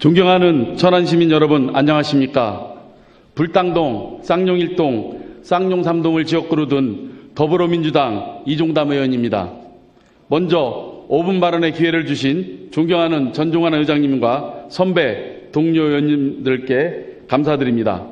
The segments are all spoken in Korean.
존경하는 천안시민 여러분 안녕하십니까? 불당동, 쌍용일동, 쌍용삼동을 지역구로 둔 더불어민주당 이종담 의원입니다. 먼저 5분 발언의 기회를 주신 존경하는 전종환 의장님과 선배 동료 의원님들께 감사드립니다.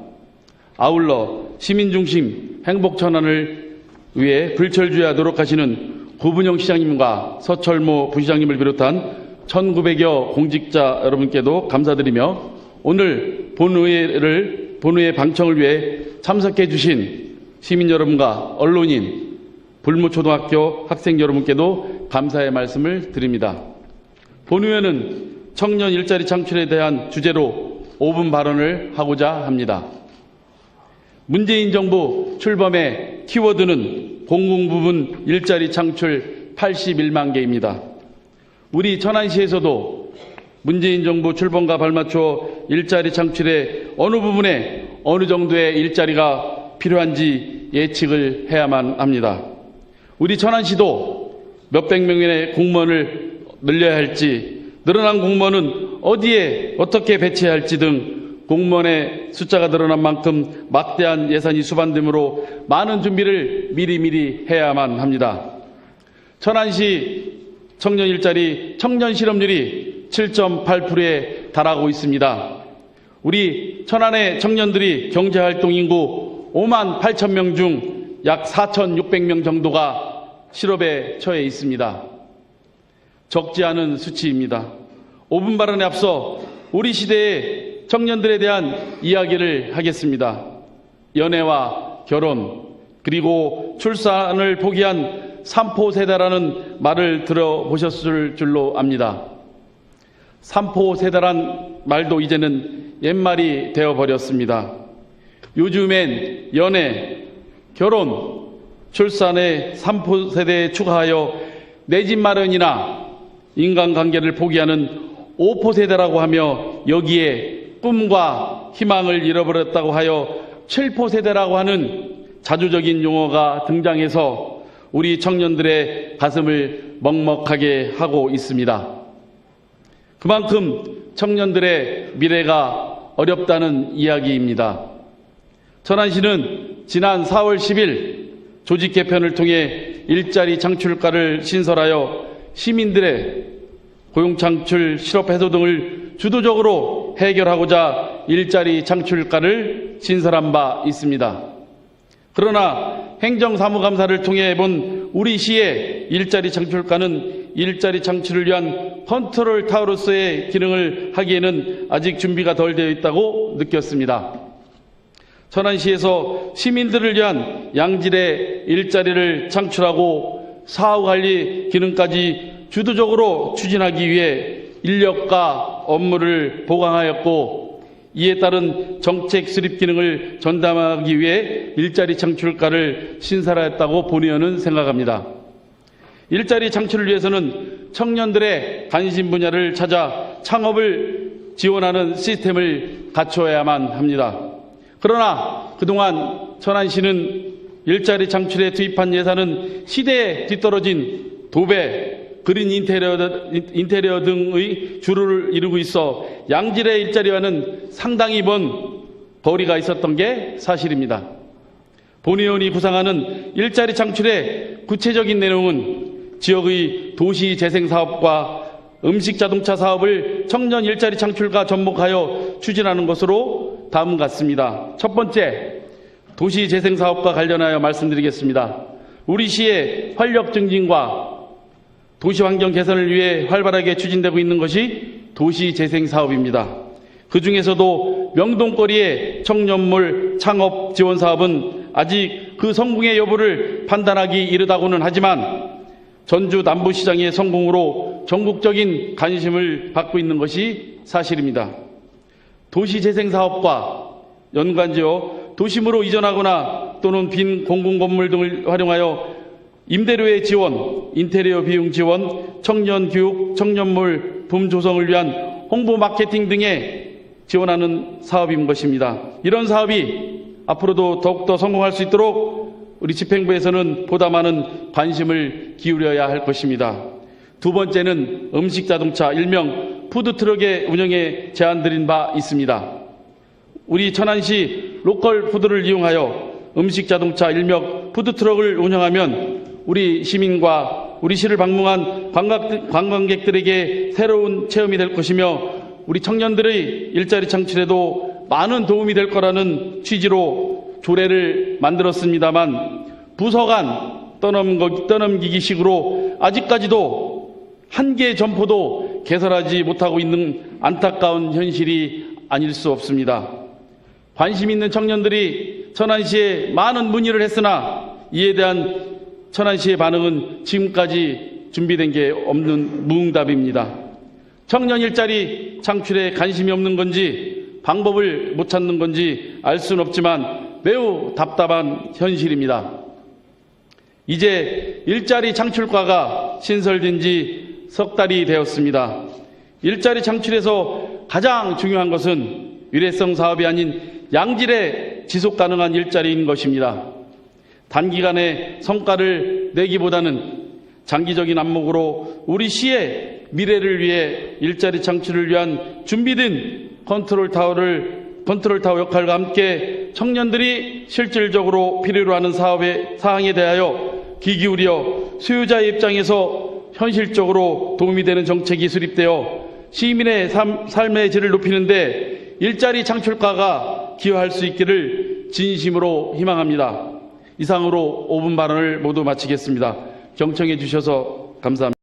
아울러 시민중심 행복천안을 위해 불철주야 노력 하시는 구분영 시장님과 서철모 부시장님을 비롯한 1900여 공직자 여러분께도 감사드리며 오늘 본의회를 본의회 방청을 위해 참석해 주신 시민 여러분과 언론인 불무초등학교 학생 여러분께도 감사의 말씀을 드립니다. 본의회는 청년 일자리 창출에 대한 주제로 5분 발언을 하고자 합니다. 문재인 정부 출범의 키워드는 공공부문 일자리 창출 81만 개입니다. 우리 천안시에서도 문재인 정부 출범과 발맞춰 일자리 창출에 어느 부분에 어느 정도의 일자리가 필요한지 예측을 해야만 합니다. 우리 천안시도 몇백 명의 공무원을 늘려야 할지, 늘어난 공무원은 어디에 어떻게 배치해야 할지 등 공무원의 숫자가 늘어난 만큼 막대한 예산이 수반되므로 많은 준비를 미리미리 해야만 합니다. 천안시 청년 일자리 청년 실업률이 7.8%에 달하고 있습니다. 우리 천안의 청년들이 경제활동 인구 5만 8천 명 중 약 4,600명 정도가 실업에 처해 있습니다. 적지 않은 수치입니다. 5분 발언에 앞서 우리 시대의 청년들에 대한 이야기를 하겠습니다. 연애와 결혼, 그리고 출산을 포기한 삼포 세대라는 말을 들어보셨을 줄로 압니다. 삼포 세대란 말도 이제는 옛말이 되어버렸습니다. 요즘엔 연애, 결혼, 출산의 삼포 세대에 추가하여 내 집 마련이나 인간관계를 포기하는 오포 세대라고 하며 여기에 꿈과 희망을 잃어버렸다고 하여 칠포 세대라고 하는 자주적인 용어가 등장해서 우리 청년들의 가슴을 먹먹하게 하고 있습니다. 그만큼 청년들의 미래가 어렵다는 이야기입니다. 천안시는 지난 4월 10일 조직 개편을 통해 일자리 창출과를 신설하여 시민들의 고용 창출, 실업 해소 등을 주도적으로 해결하고자 일자리 창출과를 신설한 바 있습니다. 그러나 행정사무감사를 통해 본 우리 시의 일자리 창출과는 일자리 창출을 위한 컨트롤 타워로서의 기능을 하기에는 아직 준비가 덜 되어 있다고 느꼈습니다. 천안시에서 시민들을 위한 양질의 일자리를 창출하고 사후관리 기능까지 주도적으로 추진하기 위해 인력과 업무를 보강하였고 이에 따른 정책 수립 기능을 전담하기 위해 일자리 창출과를 신설하였다고 본의원은 생각합니다. 일자리 창출을 위해서는 청년들의 관심 분야를 찾아 창업을 지원하는 시스템을 갖춰야만 합니다. 그러나 그동안 천안시는 일자리 창출에 투입한 예산은 시대에 뒤떨어진 도배, 그린 인테리어, 인테리어 등의 주를 이루고 있어 양질의 일자리와는 상당히 먼 거리가 있었던 게 사실입니다. 본의원이 구상하는 일자리 창출의 구체적인 내용은 지역의 도시 재생 사업과 음식 자동차 사업을 청년 일자리 창출과 접목하여 추진하는 것으로 다음 같습니다. 첫 번째, 도시 재생 사업과 관련하여 말씀드리겠습니다. 우리 시의 활력 증진과 도시 환경 개선을 위해 활발하게 추진되고 있는 것이 도시 재생 사업입니다. 그 중에서도 명동거리의 청년몰 창업 지원 사업은 아직 그 성공의 여부를 판단하기 이르다고는 하지만 전주 남부시장의 성공으로 전국적인 관심을 받고 있는 것이 사실입니다. 도시 재생 사업과 연관지어 도심으로 이전하거나 또는 빈 공공 건물 등을 활용하여 임대료의 지원, 인테리어 비용 지원, 청년 교육, 청년몰 붐 조성을 위한 홍보 마케팅 등에 지원하는 사업인 것입니다. 이런 사업이 앞으로도 더욱더 성공할 수 있도록 우리 집행부에서는 보다 많은 관심을 기울여야 할 것입니다. 두 번째는 음식 자동차 일명 푸드트럭의 운영에 제안드린 바 있습니다. 우리 천안시 로컬 푸드를 이용하여 음식 자동차 일명 푸드트럭을 운영하면 우리 시민과 우리 시를 방문한 관광- 관광객들에게 새로운 체험이 될 것이며 우리 청년들의 일자리 창출에도 많은 도움이 될 거라는 취지로 조례를 만들었습니다만 부서 간 떠넘기, 떠넘기기식으로 아직까지도 한 개의 점포도 개설하지 못하고 있는 안타까운 현실이 아닐 수 없습니다. 관심 있는 청년들이 천안시에 많은 문의를 했으나 이에 대한 천안시의 반응은 지금까지 준비된 게 없는 무응답입니다. 청년 일자리 창출에 관심이 없는 건지 방법을 못 찾는 건지 알 수는 없지만 매우 답답한 현실입니다. 이제 일자리 창출과가 신설된 지 석 달이 되었습니다. 일자리 창출에서 가장 중요한 것은 일회성 사업이 아닌 양질의 지속 가능한 일자리인 것입니다. 단기간에 성과를 내기보다는 장기적인 안목으로 우리 시의 미래를 위해 일자리 창출을 위한 준비된 컨트롤 타워를 컨트롤 타워 역할과 함께 청년들이 실질적으로 필요로 하는 사업의 사항에 대하여 귀 기울여 수요자의 입장에서 현실적으로 도움이 되는 정책이 수립되어 시민의 삶, 삶의 질을 높이는데 일자리 창출과가 기여할 수 있기를 진심으로 희망합니다. 이상으로 5분 발언을 모두 마치겠습니다. 경청해 주셔서 감사합니다.